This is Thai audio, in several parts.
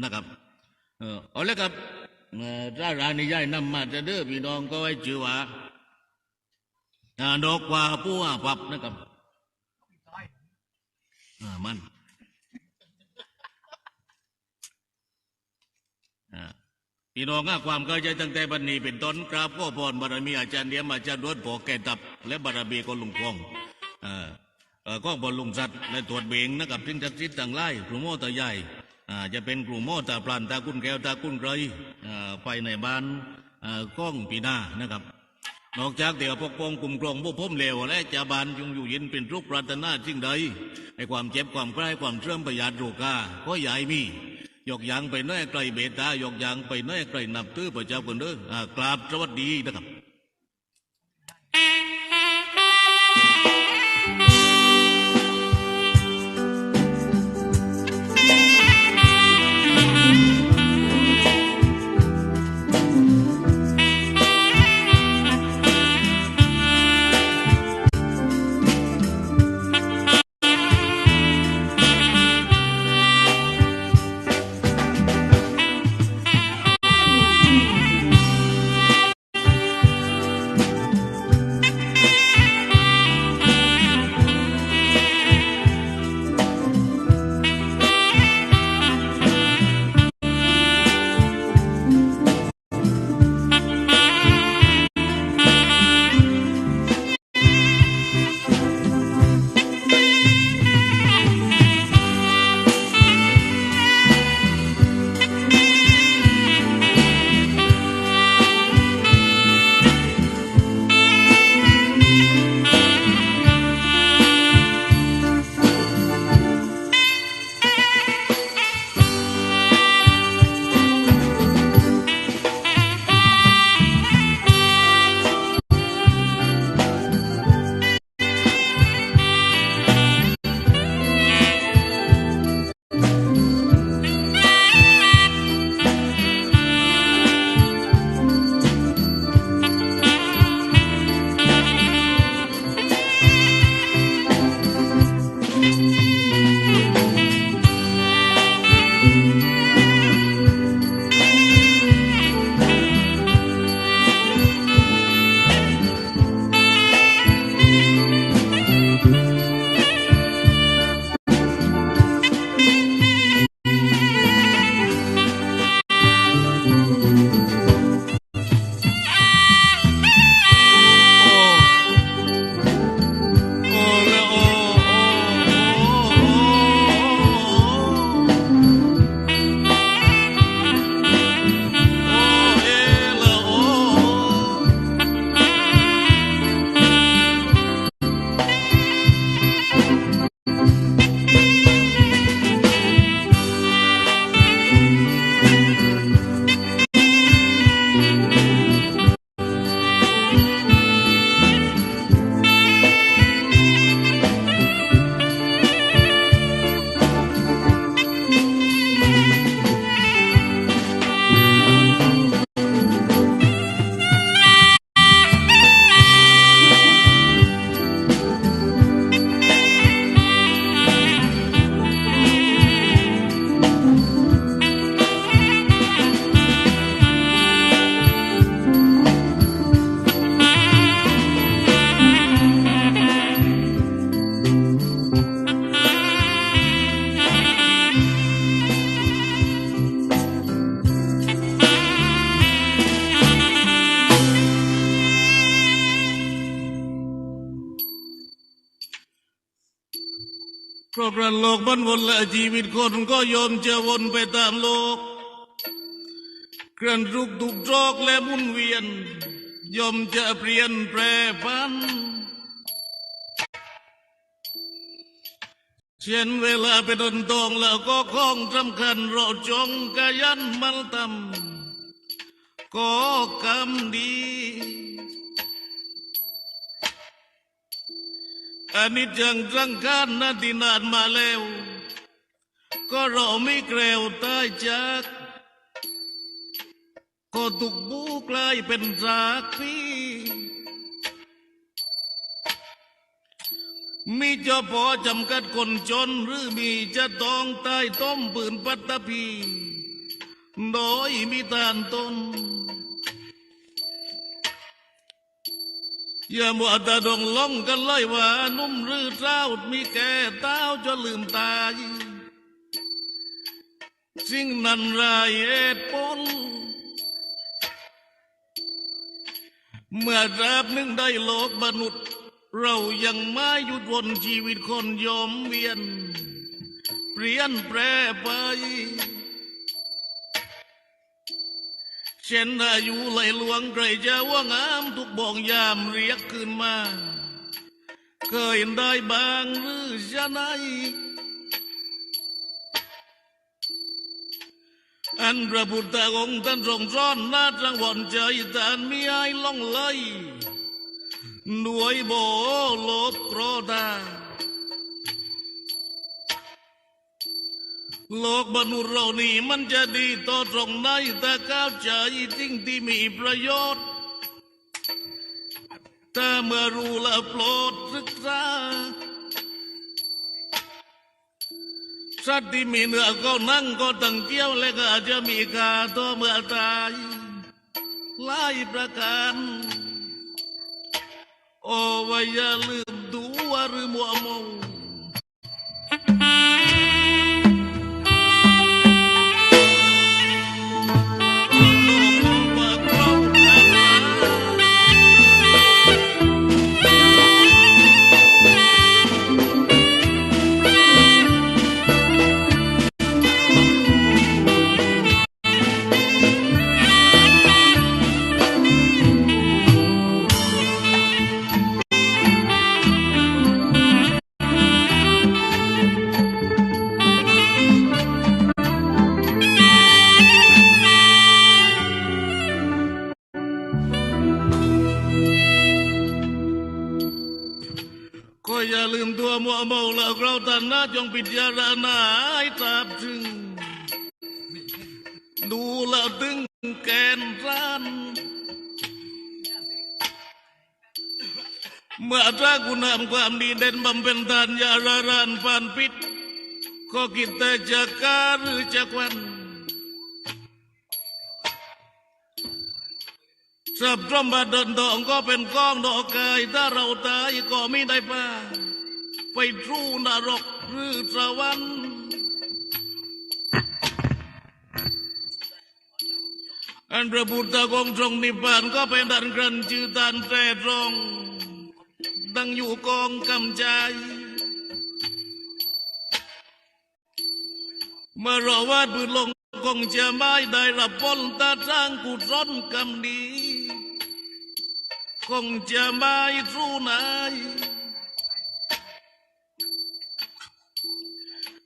นะครับเออเอาลยครับถ้ารานนี้ย้ายนำมาจะเด้อพี่น้องก็ไว้ชื่อว่าดอกว่าผู้ว่าปับนะครับอ่ามันอ่าพี่น้องก็ความเข้าใจตั้งแต่บันนี้เป็นต้นกราบก็พรบารมีอาจารย์เดียมอาจารย์รวดปอแก่ตับ และบารมีก็ลุงกองอ่อเอ่อก็บอลลุงสัตว์และตรวจเบงนะครับทิ้งทักษิณต่างไล่กลุ่มโมตาใหญ่ จะเป็นกลุ่มโมตาปลานตากุ้นแก้วตากุ้นเกยไปในบ้านก้องปีหน้านะครับนอกจากเดี๋ยวปกป้องกลุ่มกรองพวกผมเลวและจาบานจงอยู่เย็นเป็นทุกปรารถนาสิ่งใดไอ้ความเจ็บความใกล้ความเชื่อมประหยัดโรกาก็ใหญ่มีหยอกยางไปน้อยไกลเบตายอกยางไปน้อยไกลนับตื้อพระเจ้าคนเด้อกราบสวัสดีนะครับ เพราะกระโลกมันวนและชีวิตคนก็ยอมจะวนไปตามโลกเคลื่อนรุกถูกจอกและมุนเวียน ยอมจะเปลี่ยนแปรพันเช่นเวลาไปดนตองแล้วก็ข้องสำคัญเราจงกะยันมันทำก็กำดี อันนี้จังสังขารนาทีนานมาแล้ว ก็เราไม่เกลียวตายจากก็ตุกบูกลายเป็นสากพีมีเจ้าพอจำกัดคนจนหรือมีจะต้องตายต้มปืนปัตตภีโดยมีตานต้น อย่ามัวต่ดองล้มกันเลยว่านุ่มหรือเจ้ามีแก่เต้าจะลืมตายสิ่งนั้นรายเหตุผลเมื่อราบหนึ่งได้โลกมนุษย์ เรายังไม่หยุดวนชีวิตคนยอมเวียน เปลี่ยนแปรไป เช่นอายุไหลหลวงใครจะว่างามทุกบ่องยามเรียกขึ้นมา เคยได้บางหรือจะไหนอันพระพุทธองค์ท่านทรงสอนนาจังหวันใจท่านมีให้ล่องไหลหน่วยโบโลบโกรธา โลกมนุษย์เรานี่มันจะดีต่อตรงไหนถ้าก้าวใจสิ่งที่มีประโยชน์ถ้าเมื่อรู้และโปรดศึกษาสัตว์ที่มีเนื้อก็นั่งก็ตั้งเกี้ยวและก็อาจจะมีกาตัวเมื่อตายหลายประการ โอ้ว่าอย่าลืมดูว่าหรือมัวมาว่ จงพิจารณาให้ทราบถึง ดูแล้วถึงแกนร้าน เมื่อถ้าคุณทำความดีเด่นบำเพ็ญทานยาระรานผ่านพิษก็คิดต่จะการหรือจะควันสับรมบาดนดองก็เป็นก้องดอกกายถ้าเราตายก็ไม่ได้ป้าไปรูนรก หรือสวรรค์อันพระพุทธองค์ทรงนิพพานก็เป็นดันกรันชื่อดันแตรตรง ดังอยู่กองกำใจเมื่อรอวาดบืนลงคงจะไม่ได้รับผลตาทางกุศลกรรมดี คงจะไม่สู้นาย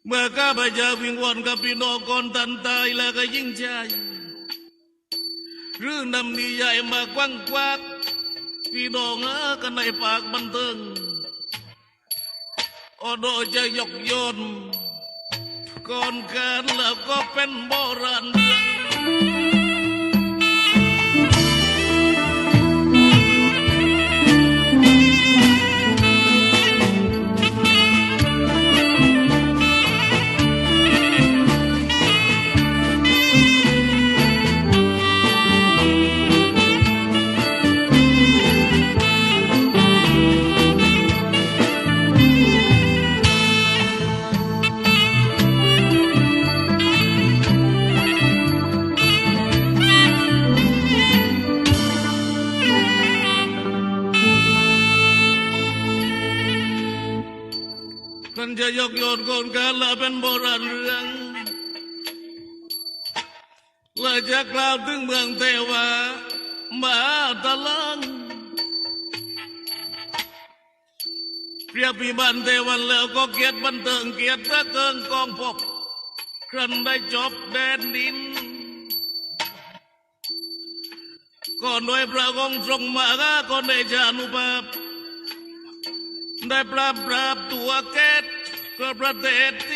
เมื่อข้าพเจ้าวิงวอนกับพี่น้องก่อนตันตายแล้วก็ยิ่งใจเรือนำนิยายมากว้างกวากพี่น้องเออกันในปากบันเทิงอดอจะยกยนก่อนการแล้วก็เป็นโบราณ ก่อนการและเป็นโบราณเรื่องและจะกล่าวถึงเมืองเทวามาตะลังเปรียบพิบันเทวันแล้วก็เกียรติบันเทิงเกียรติพระเกิงกองพบครันได้จบแดนดินก่อนโดยพระองค์ทรงมาก็ได้ชานุภาพได้ปราบปราบตัวแกตก็ประเทศติ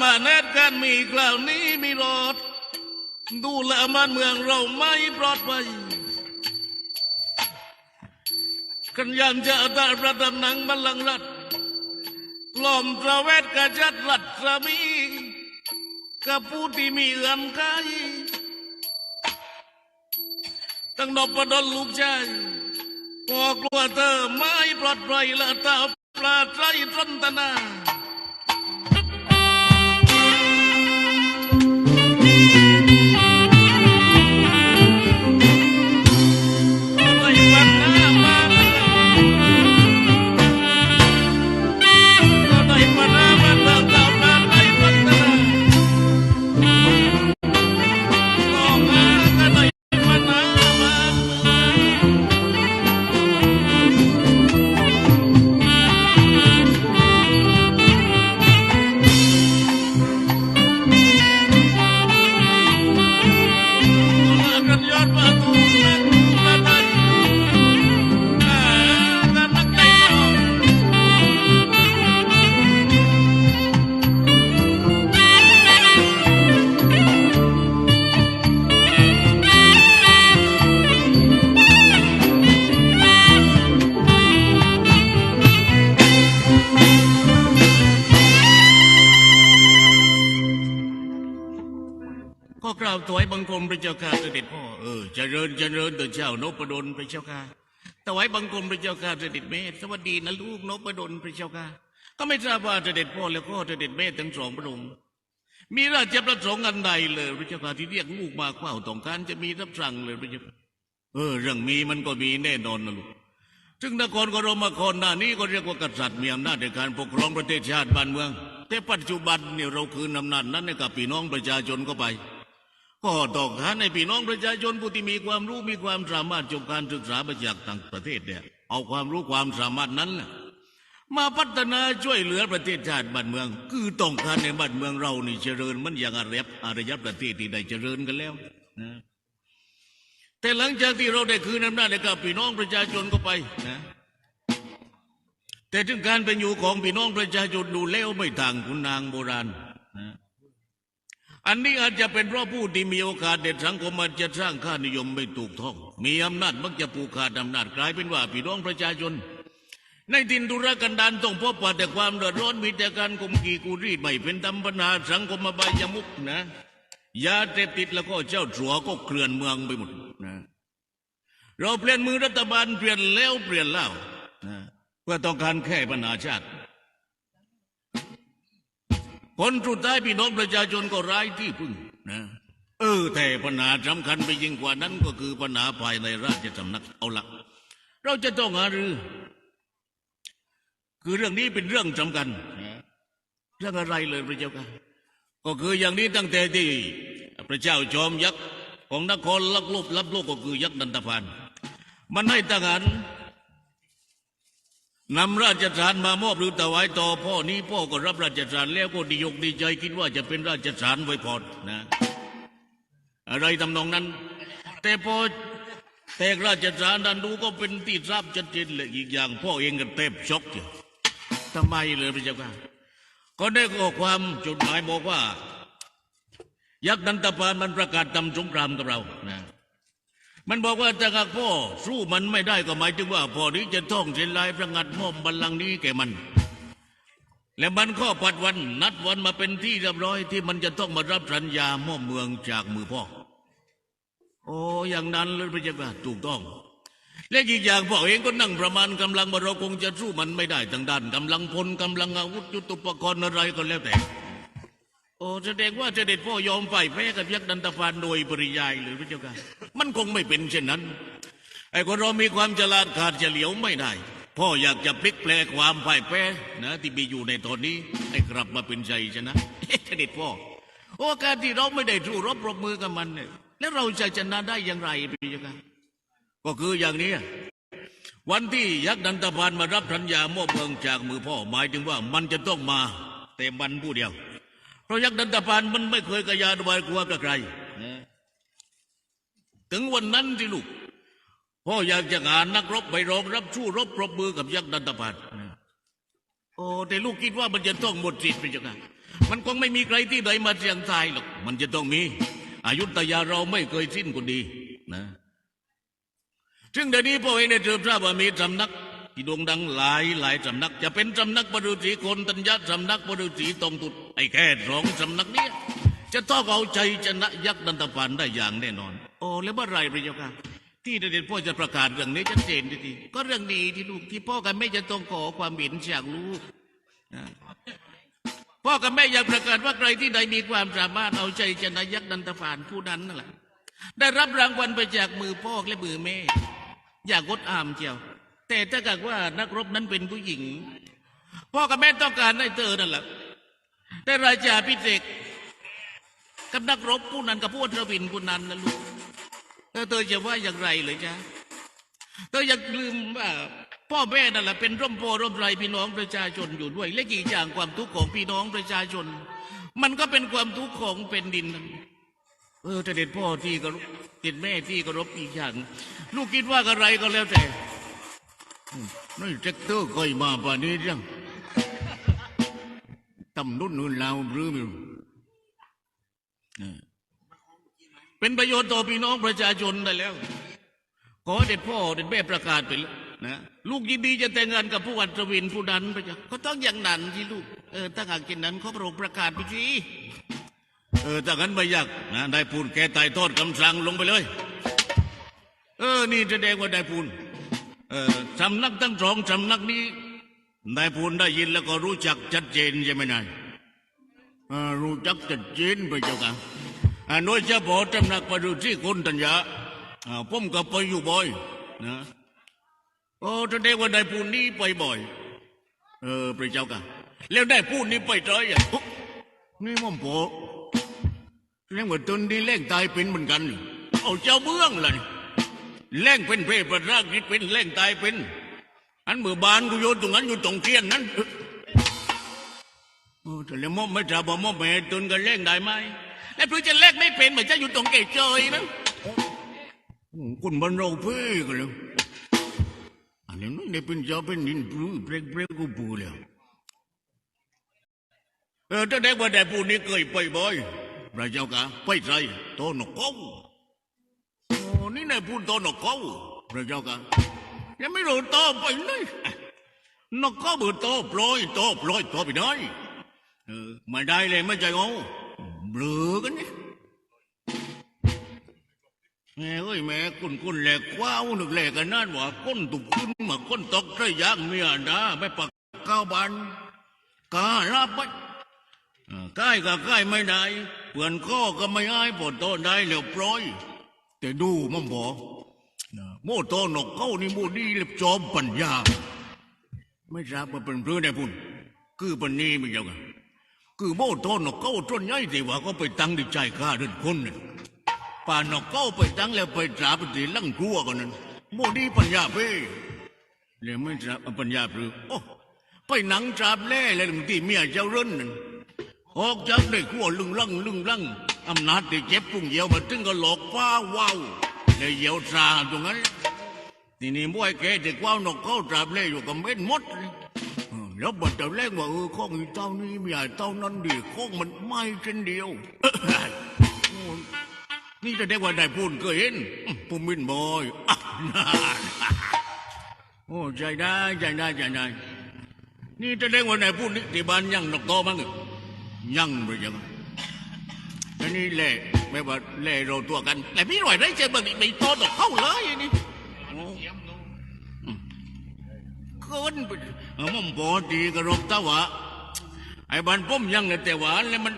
มาณเนตกันมีคราวนี้มีรอด ดูแลมันเมืองเราไม่ปลอดภัยกันยามจะตาประดำหนังบัลลังก์รัฐกล่อมตระเวทกระจัดรัฐสามีกับผู้ที่มีเอื้อนกายตั้งนบดลลูกชายพอกลัวเธอไม่ปลอดภัยและตาปลาดไรตรนตนาาถวายบังคมพระเจ้าค่ะเสด็จพ่อเออเจริญเจริญเถิดเจ้านพดลพระเจ้าค่ะถวายบังคมพระเจ้าค่ะเสด็จแม่สวัสดีนะลูกนพดลพระเจ้าค่ะก็ไม่ทราบว่าเสด็จพ่อแล้วก็เสด็จแม่ทั้งสองพระองค์มีราชประสงค์อันใดเลยพระเจ้าค่ะที่เรียกลูกมาเฝ้าต้องการจะมีรับสั่งเลยพระเจ้าเออเรื่องมีมันก็มีแน่นอนนะลูกซึ่งนครกรมครหน้านี้ก็เรียกว่ากษัตริย์มีอำนาจในการปกครองประเทศชาติบ้านเมือง แต่ปัจจุบันเนี่ยเราคืนอำนาจนั้นให้กับพี่น้องประชาชนเข้าไป ก็ต้องการให้พี่น้องประชาชนผู้ที่มีความรู้มีความสามารถจบการศึกษามาจากต่างประเทศเนี่ยเอาความรู้ความสามารถนั้นมาพัฒนาช่วยเหลือประเทศชาติบ้านเมือง คือต้องการในบ้านเมืองเรานี่เจริญมันอย่างอารยอารยประเทศที่ได้เจริญกันแล้วนะแต่หลังจากที่เราได้คืนอำนาจให้กับพี่น้องประชาชนก็ไปนะแต่ถึงการเป็นอยู่ของพี่น้องประชาชนดูแล้วไม่ต่างคุณนางโบราณ อันนี้อาจจะเป็นเพราะผู้ที่มีโอกาสเด็ดสังคมมันจะสร้างค่านิยมไม่ถูกต้อง มีอำนาจมักจะผูกขาดอำนาจกลายเป็นว่าพี่น้องประชาชน ในดินทุรกันดารต้องพบปะแต่ความเดือดร้อนมีแต่การข่มขีกูรีดไม่เป็นธรรมปัญหาสังคมอบายมุกนะยาเสพติดแล้วก็เจ้าสัวก็เคลื่อนเมืองไปหมดนะเราเปลี่ยนมือรัฐบาลเปลี่ยนแล้วเปลี่ยนเล่านะเพื่อต้องการแค่ปัญหาชาติ ผลสุดท้ายพี่น้องประชาชนก็ไร้ที่พึ่งนะเออแต่ปัญหาสำคัญไปยิ่งกว่านั้นก็คือปัญหาภายในราชสำนักเอาละเราจะต้องหารือ คือเรื่องนี้เป็นเรื่องสำคัญเรื่องอะไรเลยพระเจ้าค่ะก็คืออย่างนี้ตั้งแต่ที่ พระเจ้าจอมยักษ์ของนครลักลบรับโลกก็คือยักษ์นันทพานมันให้ทหาร นำราชสารมามอบหรือถวายต่อพ่อนี้พ่อก็รับราชสารแล้วก็ดียกดีใจคิดว่าจะเป็นราชสารไว้พอดนะ อะไรทำนองนั้น แต่พอแตกราชสารดันดูก็เป็นที่ทราบชัดเจนเลยอีกอย่าง พ่อเองก็เต็บช็อกอยู่ทำไมเลยพระเจ้าค่ะก็ได้ข้อความจดหมายบอกว่า ยักษ์นันตพานมันประกาศทำสงครามกับเรานะ มันบอกว่าถ้าหากพ่อสู้มันไม่ได้ก็หมายถึงว่าพ่อนี้จะท่องเส้นลายประงัดมอบบัลลังก์นี้แก่มัน และมันก็ปัดวันนัดวันมาเป็นที่เรียบร้อยที่มันจะต้องมารับสัญญามอบเมืองจากมือพ่อ โอ้อย่างนั้นเลยพระเจ้าค่ะถูกต้อง และอีกอย่างพ่อเองก็นั่งประมาณกำลังว่าเราคงจะสู้มันไม่ได้ทางด้านกำลังพลกำลังอาวุธยุทโธปกรณ์อะไรก็แล้วแต่ โอ้แสดงว่าเสด็จพ่อยอมฝ่ายแพ้กับยักษ์ดันตพานโดยปริยายหรือพระเจ้าค่ะมันคงไม่เป็นเช่นนั้นไอ้คนเรามีความฉลาดขาดเฉลียวไม่ได้ พ่ออยากจะพลิกแปลความพ่ายแพ้นะที่มีอยู่ในตอนนี้ให้กลับมาเป็นใจชนะเสด็จพ่อ โอกาสที่เราไม่ได้สู้รบปรบมือกับมันเนี่ยแล้วเราจะชนะได้อย่างไรพระเจ้าค่ะก็คืออย่างนี้วันที่ยักษ์ดันตพานมารับสัญญามอบเมืองจากมือพ่อหมายถึงว่ามันจะต้องมาแต่มันผู้เดียว ราะยักษ์ดันตพานมันไม่เคยกระยาดวายกลัวกับใครถึงวันนั้นที่ลูกพ่ออยากจะงานนักรบไปรองรับชู้รบปรบมือกับยักษ์นันตพันโอ้แต่ลูกคิดว่ามันจะต้องหมดสิทธิ์ไปจังไงมันคงไม่มีใครที่ใดมาเสียงทายหรอกมันจะต้องมี อายุทยาเราไม่เคยสิ้นคนดีนะซึ่งเดี๋ยวนี้พ่อเองได้เจอพระว่ามีสำนัก ที่โด่งดังหลายหลายสำนัก จะเป็นสำนักบรุษีคนตัญญาสำนักบรุษีตรงตุดไอ้แค่สองสำนักเนี้ยจะต้องเอาใจชนะยักษ์นันตพันได้อย่างแน่นอน โอ้แล้วเมื่อไรพระเจ้าค่ะที่เด็ดพ่อจะประกาศเรื่องนี้ชัดเจนทีก็เรื่องดีที่ลูกที่พ่อกับแม่จะต้องขอความเห็นจากลูกพ่อกับแม่อยากประกาศว่าใครที่ใดมีความสามารถเอาใจชนะยักษ์นันตพานผู้นั้นนั่นแหละได้รับรางวัลไปจากมือพ่อและมือแม่ อย่างงดอามเจียว แต่ถ้าเกิดว่านักรบนั้นเป็นผู้หญิง พ่อกับแม่ต้องการให้เธอนั่นแหละได้ราชาพิเศษกับนักรบผู้นั้นกับผู้อัศวินผู้นั้นนะลูกแล้วเธอจะว่าอย่างไรเลยจ๊ะเธออย่าลืมว่าพ่อแม่นั่นแหละเป็นร่มโพร่มไรพี่น้องประชาชนอยู่ด้วย และกี่อย่างความทุกข์ของพี่น้องประชาชน มันก็เป็นความทุกข์ของเป็นดินนั่นเออแต่เด็ดพ่อที่ก็เด็ดแม่ที่ก็รบอีกอย่าง ลูกคิดว่าอะไรก็แล้วแต่ นี่แจ็คเตอร์เคยมาป่านนี้ยังตำนุ่นนู่นลาวหรือไม่รู้เป็นประโยชน์ต่อพี่น้องประชาชนได้แล้ว ขอเด็ดพ่อเด็ดแม่ประกาศไปแล้วนะลูกยินดีจะแต่งงานกับผู้อัศวินผู้นั้นไปจ้ะก็ต้องอย่างนั้นที่ลูกเออถ้าหากเช่นนั้นเขอพระองค์ประกาศไปสิเออถ้างั้นไม่ยากนะได้พูนแกไต่ทอดคำสั่งลงไปเลย เออ นี่จะแดงว่าได้พูนเออ สำนักทั้งสองสำนักนี้ได้พูนได้ยินแล้วก็รู้จักชัดเจนใช่ไหมนายอ่ารู้จักชัดเจนไปเจ้าค่ะอ่าโดยเฉพาะสำนักประดุที่คนตัญญาอ่าผมก็ไปอยู่บ่อยนะโอ้แสดงว่าได้พูนนี้ไปบ่อย เออพระเจ้าค่ะแล้วได้พูนนี้ไปเจออย่างนี่ม่อมโปเรื่องว่าตนดีแรงตายเป็นเหมือนกัน เอาเจ้าเมืองล่ะนี่ แรงเป็นเพศประรากฤทธิ์เป็นแรงตายเป็นอันเมื่อบานกูโยนตรงนั้นอยู่ตรงเทียนนั้นโอ้แต่แล้วมอมไม่ทราบว่ามอมแม่ตนกันแรงได้ไหมแล้วพื่จะแลกไม่เป็นเหมือนจะอยู่ตรงเกจเจยนะโอ้คุณบรรเราเพ่กันเลยอันนี้ไม่เป็นเจ้าเป็นนินปลื้เปรกเปรกกูปูแล้วเออถ้าได้ว่าได้ปูนี้เคยไปบ่อยพระเจ้ากะไปใจโตนกเขาโอ้ นี่นายพูดโตนกเขาพระเจ้ากะยังไม่รู้โตไปเลยนกเขาเบื่อโตปล่อยโตปล่อยโตไปได้เออไม่ได้เลยไม่ใจงงเบลือกันนี่แม่เอ้ยแม่คุณคุณแหลกว้าวนึกแหลกกันนั่นว่าก้นตุกขึ้นมาก้นตกใส่ยางเมียนะไม่ปักก้าวบันกาลาไปอ่ใกล้ก็ใกล้ไม่ได้เปื่อนข้อก็ไม่อายปวดโตได้แล้วปล่อย แต่ดูมั่งบอกโมโตนกเข้านี่โมดีเล็บจอมปัญญา ไม่ทราบว่าเป็นเพื่อนได้พุ่นคือปันนี้ไม่เจ้ากันคือโมโตนกเข้าต้นใหญ่ที่ว่าก็ไปตั้งดิใจข้าเดินคนนั่นป่านนกเข้าไปตั้งแล้วไปตราปฏิลังกลัวกันนั้นโมดีปัญญาเพ่แล้วไม่ทราบปัญญาหรือโอ้ไปหนังตราบแล่แล้วที่เมียเจ้าเร่นนั่นออกจากได้ขั้วลึงลังลึงลัง อำนาจที่เจ็บปุ่งเหี่ยวมาถึงก็หลอกฟ้าว้าวเลยเหี่ยวตราตรงนั้นทีนี้มวยแกเด็กว้าวนกเข้าตราบเล่อยู่กับเม็ดมดแล้วบัดแต่แรกว่าเออข้องอีเต้านี้ไม่ใหญ่เต้านั้นดีข้องมันไม่เช่นเดียว นี่จะได้ว่าได้พูดเคยเห็นอื้อปุ่มมินบอยโอ้ใจได้ใจได้ใจได้นี่จะได้วันไหนพูดนี่ที่บ้านยังนกโตมั้งยังไปยัง อันนี้แหละไม่ว่าแหล่เราตัวกันแต่พี่หน่อยได้เจอแบบไม่โตตกเข้าเลยนี่โอ้อืมเกินไปเออมันพอดีกระรบตาวะไอ้บ้านผมยังเลยแต่ว่าแล้วมัน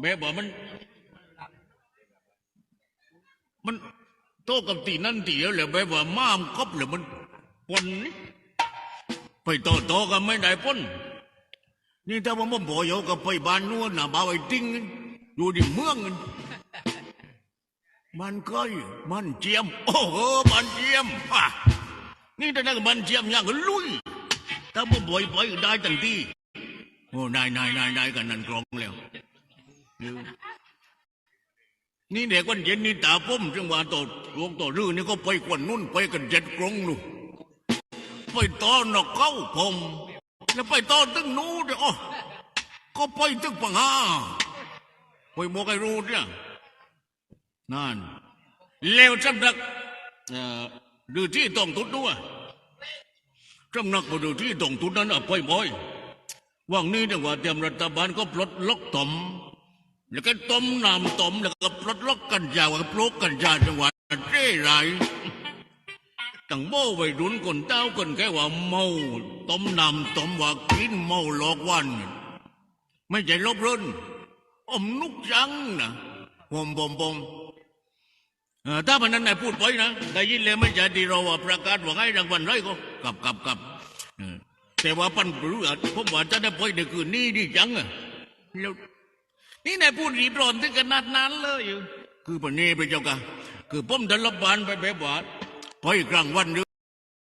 แบบว่ามัน มันโตกับตีนั่นตีแล้วแหละแบบว่าม้ามครบเลยมันปนนี่ไปต่อต่อกันไม่ได้พ้นนี่ถ้าว่ามันบ่อยเอกับไปบ้านนู้นนะบ่าวไอ้ติ้ง อยู่ที่เมืองนั่นมันก้อยมันเจียม โอ้โหมันเจียมอะนี่ถ้าได้กับมันเจียมอย่างก็ลุยถ้ามันบ่อยไปได้ทันทีโอ้นายนายนายนายกันนั่นกรองแล้วเดี๋ยวนี่เด็กวันเย็นนี่ตาผมจังหวะต่อหลวงต่อรื้อนี่ก็ไปกวนนุ่นไปกันเจ็ดกรงนู่นไปต้อนนกเข้าผม แล้วไปต้อนตึ้งนู้นอ๋อก็ไปตึ้งปังหา ไปโมกไอรูดเนี่ยนั่นเลวจำนักดูที่ตองทุดด้วยจำนักมาดูที่ตองทุดนั้นอะไปบ่อยว่างนี้จังหวะเตรียมรัฐบาลก็ปลดล็อกต่อมแล้วก็ต้มน้ำต้มแล้วก็ปลดล็อกกันยาวปลูกกันยาจังหวัดเร่ไรตั้งโม่วัยรุ่นคนเต้าคนแค่ว่าเมาต้มน้ำต้มว่ากินเมาหลอกวัน ไม่ใช่ลบเล่น อมนุกจังนะปมปมปมเอ่อถ้ามันนั้นนายพูดไปนะได้ยินเลยไม่ใช่ที่เราว่าประกาศว่าให้รางวัลไรก็กลับกลับกลับแต่ว่าปันปรือผมว่าจะได้ไปในคืนนี้ดีจังอะแล้วนี่นายพูดรีบร้อนถึงขนาดนั้นเลยคือปนนี้ไปเจ้าค่ะคือผมได้รับบานไปแบบว่าไปกลางวันหรือ